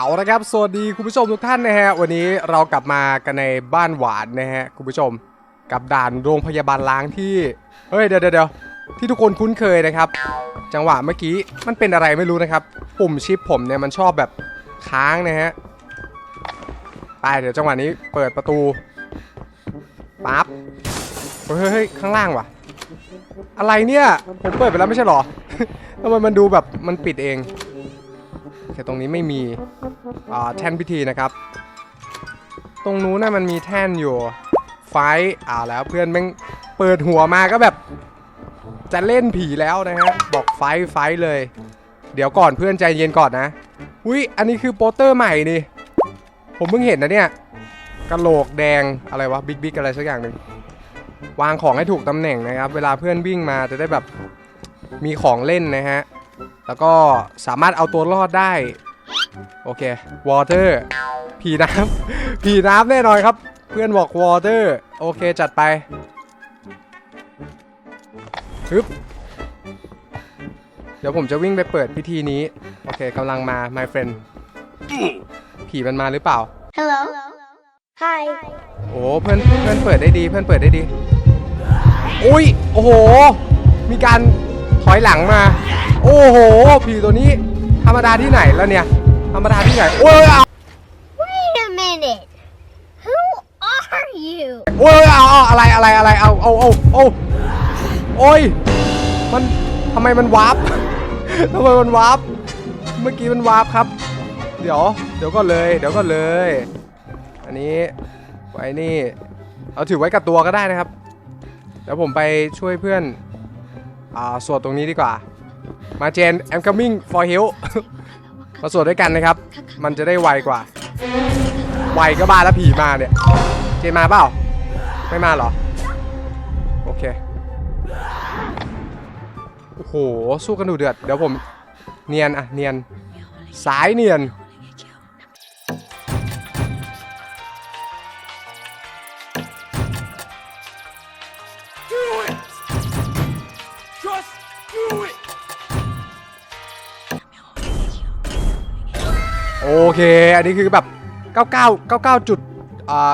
เอาละครับ สวัสดีคุณผู้ชมทุกท่านนะฮะ วันนี้เรากลับมากันในบ้านหวานนะฮะ คุณผู้ชม กับด่านโรงพยาบาลล้างที่ เฮ้ยเดี๋ยวเดี๋ยวเดี๋ยวที่ทุกคนคุ้นเคยนะครับ จังหวะเมื่อกี้มันเป็นอะไรไม่รู้นะครับ ปุ่มชิปผมเนี่ยมันชอบแบบค้างนะฮะ ไปเดี๋ยวจังหวะนี้เปิดประตู ปั๊บ เฮ้ยเฮ้ยเฮ้ยข้างล่างว่ะ อะไรเนี่ย ผมเปิดไปแล้วไม่ใช่หรอทำไมมันดูแบบมันปิดเองโอเคตรงนี้ไม่มี แท่นพิธีนะครับ ตรงนู้นน่ะมันมีแท่นอยู่ไฟอ่าแล้วเพื่อนแม่งเปิดหัวมาก็แบบ จะเล่นผีแล้วนะฮะบอกไฟไฟเลย เดี๋ยวก่อนเพื่อนใจเย็นก่อนนะอุ้ยอันนี้คือโปสเตอร์ใหม่นี่ผมเพิ่งเห็นนะเนี่ยกะโหลกแดงอะไรวะบิ๊กบิ๊กอะไรสักอย่างหนึ่งวางของให้ถูกตำแหน่งนะครับ เวลาเพื่อนวิ่งมาจะได้แบบมีของเล่นนะฮะแล้วก็สามารถเอาตัวรอดได้ โอเควอเตอร์ผีน้ำ ผีน้ำแน่นอนครับ เพื่อนบอกวอเตอร์โอเคจัดไปฮึบเดี๋ยวผมจะวิ่งไปเปิดพิธีนี้ โอเคกำลังมา my friend ผีมันมาหรือเปล่า Hello. Hi. โอ้เพื่อนเพื่อนเปิดได้ดี เพื่อนเปิดได้ดีอุ้ยโอ้โห มีการถอยหลังมา โอ้โห ผีตัวนี้ ธรรมดาที่ไหนแล้วเนี่ย ธรรมดาที่ไหนโอ้ยเอา Wait a minute. Who are you? โอ้ยเอาเอาอะไรอะไรอะไรเอาเอาเอาเอาโอ้ยมันทำไมมันวาร์ป ทำไมมันวาร์ปเมื่อกี้มันวาร์ปครับ เดี๋ยว เดี๋ยวก็เลย เดี๋ยวก็เลย อันนี้ไว้นี่ เอาถือไว้กับตัวก็ได้นะครับเดี๋ยวผมไปช่วยเพื่อนอ่าสวดตรงนี้ดีกว่ามาเจน I'm coming for help มาสวดด้วยกันนะครับ มันจะได้ไวกว่า ไวก็บ้าแล้วผีมาเนี่ย เจมาเปล่า ไม่มาหรอ โอเค โอ้โห สู้กันดูเดือด เดี๋ยวผม เนียนอะเนียน สายเนียน เค อันนี้คือแบบ 99 99จุดอ่า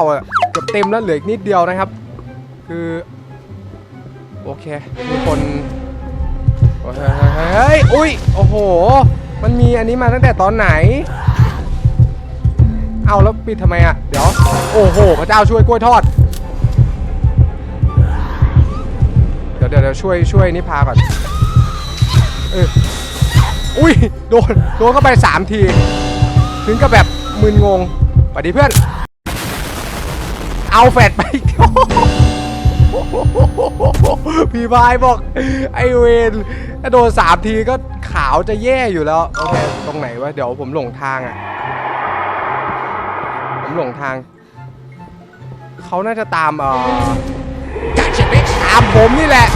99999อะเกือบเต็มแล้วเหลืออีกนิดเดียวนะครับ คือ โอเค มีคนเฮ้ยอุ้ย โอ้โห มันมีอันนี้มาตั้งแต่ตอนไหน เอาแล้วปิดทำไมอะ เดี๋ยว โอ้โห พระเจ้าช่วยกล้วยทอด เดี๋ยวเดี๋ยวเดี๋ยวช่วยช่วยนี่พาก่อน เออ อุ้ยโดนโดนเข้าไป 3 ที ถึงกับแบบมึนงงสวัสดีเพื่อน เอาแฟดไป พี่บายบอก ไอเวนถ้าโดนสามทีก็ขาวจะแย่อยู่แล้ว โอเค ตรงไหนวะ เดี๋ยวผมหลงทางอะ ผมหลงทาง เขาน่าจะตามเอ่อตามผมนี่แหละ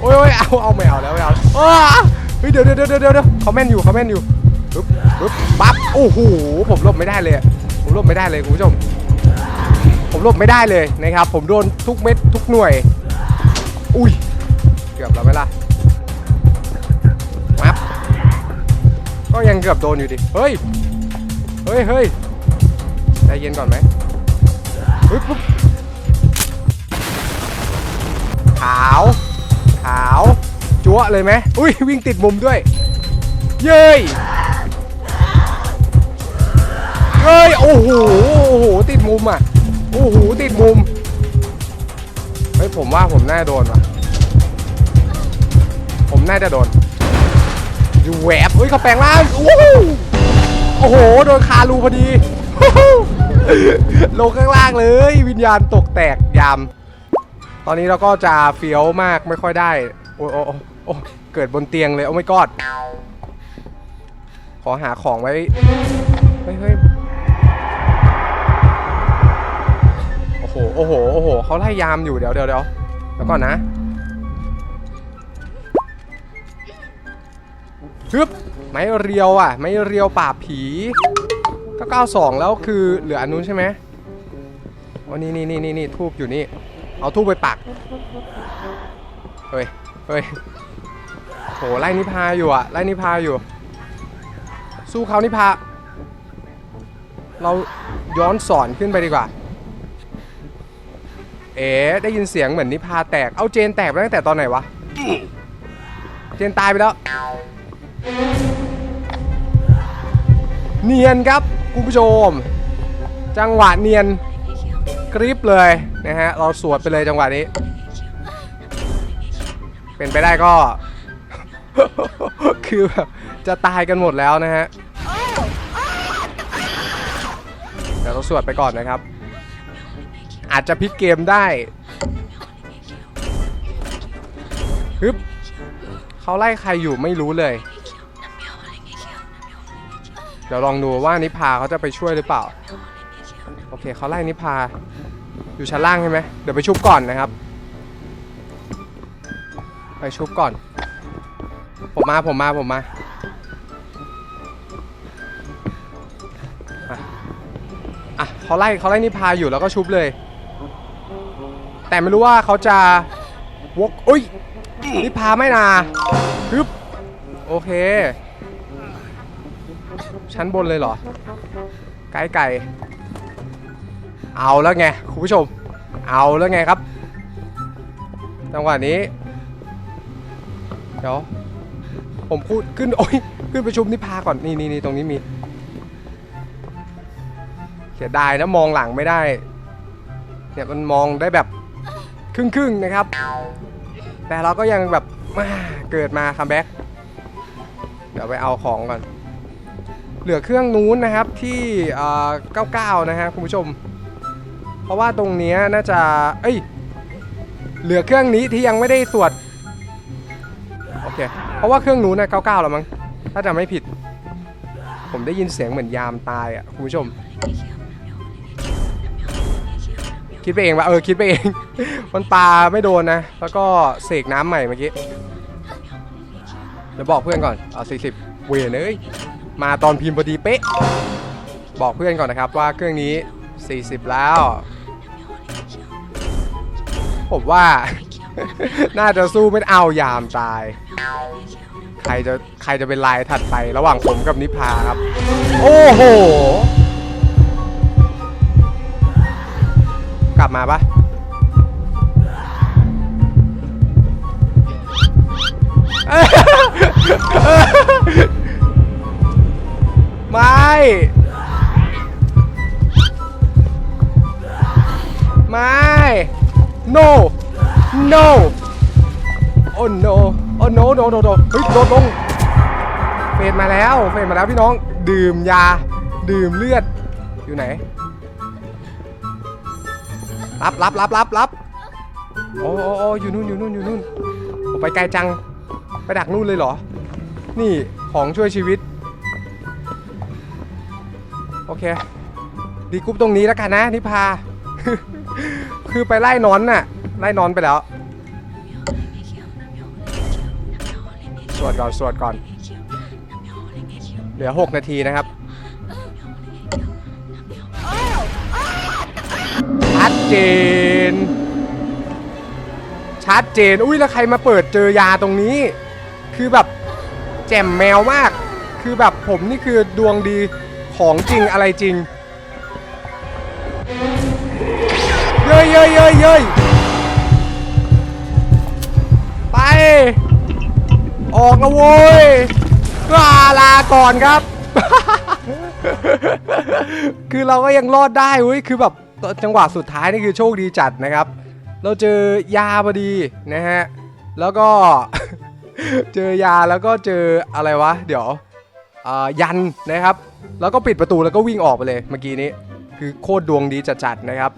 โอ้ยเอา เอาไม่เอาแล้วไม่เอา เฮ้ยเดี๋ยวเดี๋ยวเดี๋ยวเดี๋ยวเดี๋ยวเขาแม่นอยู่เขาแม่นอยู่ปึ๊บปึ๊บปั๊บโอ้โหผมหลบไม่ได้เลย ผมหลบไม่ได้เลยคุณผู้ชม ผมหลบไม่ได้เลยนะครับ ผมโดนทุกเม็ดทุกหน่วย อุ้ยเกือบแล้วไหมล่ะปั๊บก็ยังเกือบโดนอยู่ดิเฮ้ยเฮ้ยเฮ้ยใจเย็นก่อนไหมปึ๊บปึ๊บขาว จั๊วะเลยไหมอุ้ยวิ่งติดมุมด้วย เย้ยเย้ยโอ้โหโอ้โหติดมุมอะโอ้โหติดมุมเฮ้ยผมว่าผมน่าโดนว่ะผมน่าจะโดนอยู่แหวบเฮ้ยเขาแปลงร่างโอ้โหโอ้โหโดนคารูพอดีลงข้างล่างเลย วิญญาณตกแตกยาม ตอนนี้เราก็จะเฟี้ยวมากไม่ค่อยได้ โอ้โอ้ โอ้เกิดบนเตียงเลย โอ้ไม่กอด ขอหาของไว้ เฮ้ยเฮ้ยโอ้โห โอ้โห โอ้โหเขาไล่ยามอยู่ เดี๋ยวเดี๋ยวเดี๋ยวแล้วก่อนนะฮึบไม้เรียวอะ ไม้เรียวปราบผีก็92แล้วคือเหลืออันนู้นใช่ไหมวันนี้นี่นี่นี่นี่ทูบอยู่นี่ เอาทูบไปปัก เฮ้ย เฮ้ย โหไล่นิพาอยู่อะไล่นิพาอยู่ สู้เขานิพา เราย้อนสอนขึ้นไปดีกว่า เอ๋ได้ยินเสียงเหมือนนิพาแตก เอาเจนแตกไปตั้งแต่ตอนไหนวะ เจนตายไปแล้ว เนียนครับคุณผู้ชม จังหวะเนียนกริปเลยนะฮะ เราสวดไปเลยจังหวะนี้ เป็นไปได้ก็ คือแบบจะตายกันหมดแล้วนะฮะเดี๋ยวเราสวดไปก่อนนะครับ อาจจะพลิกเกมได้ฮึบเขาไล่ใครอยู่ไม่รู้เลย เดี๋ยวลองดูว่านิพาเขาจะไปช่วยหรือเปล่า โอเคเขาไล่นิพา อยู่ชั้นล่างใช่ไหมเดี๋ยวไปชุบก่อนนะครับ ไปชุบก่อน ผมมาผมมาผมมาอะเขาไล่เขาไล่นิพาอยู่แล้วก็ชุบเลย แต่ไม่รู้ว่าเขาจะวกอุ้ยนิพาไม่นาฮึบโอเค ชั้นบนเลยเหรอ ไกลไก่ เอาแล้วไง คุณผู้ชม เอาแล้วไงครับ จังหวะนี้ เดี๋ยว ผมพูดขึ้นโอ้ยขึ้นประชุมนิพาก่อนนี่นี่นี่ตรงนี้มีเสียดายนะมองหลังไม่ได้เนี่ยมันมองได้แบบครึ่งๆนะครับ แต่เราก็ยังแบบมาเกิดมาคัมแบ็กเดี๋ยวไปเอาของก่อน เหลือเครื่องนู้นนะครับที่เอ่อ99นะฮะคุณผู้ชม เพราะว่าตรงนี้น่าจะ เอ้ย เหลือเครื่องนี้ที่ยังไม่ได้สวด เคเพราะว่าเครื่องนู้นนะ99แล้วมั้งถ้าจะไม่ผิด ผมได้ยินเสียงเหมือนยามตายอะคุณผู้ชม คิดไปเองว่าเออคิดไปเอง มันปลาไม่โดนนะ แล้วก็เสกน้ำใหม่เมื่อกี้เดี๋ยวบอกเพื่อนก่อนเอา40 เวยเอ้ยมาตอนพิมพ์พอดีเป๊ะ บอกเพื่อนก่อนนะครับว่าเครื่องนี้ 40 แล้ว ผมว่า น่าจะสู้ไม่เอายามตาย ใครจะใครจะเป็นลายถัดไประหว่างผมกับนิพาครับ โอ้โห กลับมาปะไม่ ไม่ no no oh no oh no no no no เฮ้ยโดนลงเฟดมาแล้วเฟดมาแล้วพี่น้อง ดื่มยา ดื่มเลือด อยู่ไหน รับรับรับรับรับโอ้โอ้โออยู่นู่นอยู่นู่นอยู่นู่นผมไปไกลจัง ไปดักนู่นเลยเหรอ นี่ของช่วยชีวิต โอเค ดีกรุ๊ปตรงนี้แล้วกันนะนิพา คือไปไล่นอนน่ะ ไล่นอนไปแล้ว ก่อนสวดก่อน เหลือ 6 นาทีนะครับชัดเจน ชัดเจน อุ้ยแล้วใครมาเปิดเจอยาตรงนี้ คือแบบแจ่มแมวมาก คือแบบผมนี่คือดวงดีของจริงอะไรจริง เย้ยเย้ยเย้ยเย้ยไป ออกนะโว้ยลาลาก่อนครับ คือเราก็ยังรอดได้เว้ยคือแบบจังหวะสุดท้ายนี่คือโชคดีจัดนะครับ เราเจอยาพอดีนะฮะ แล้วก็เจอยาแล้วก็เจออะไรวะ เดี๋ยวยันนะครับ แล้วก็ปิดประตูแล้วก็วิ่งออกไปเลยเมื่อกี้นี้ คือโคตรดวงดีจัดๆนะครับ